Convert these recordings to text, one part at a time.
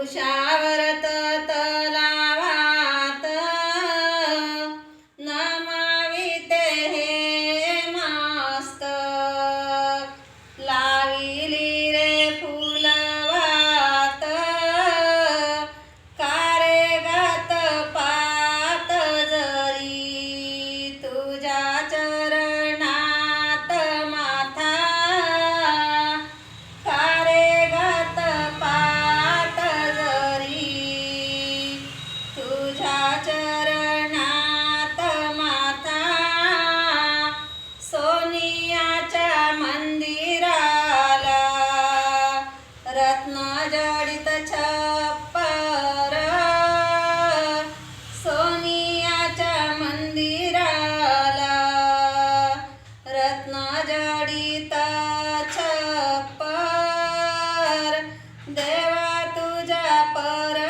कुशावर्त रत्न जडित छप्पर सोनियाच्या मंदिराला रत्न जडित छप्पर देवा तुझ्या पर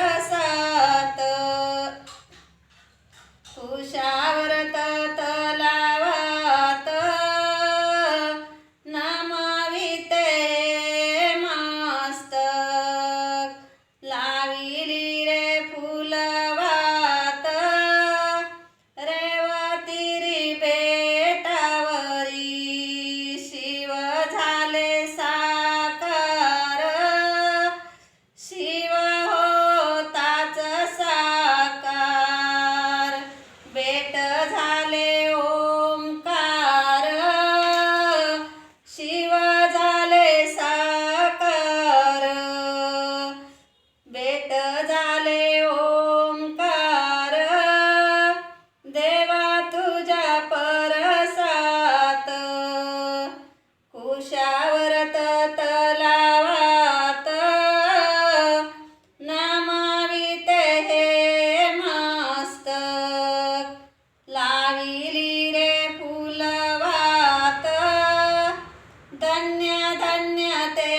ಧನ್ಯತೆ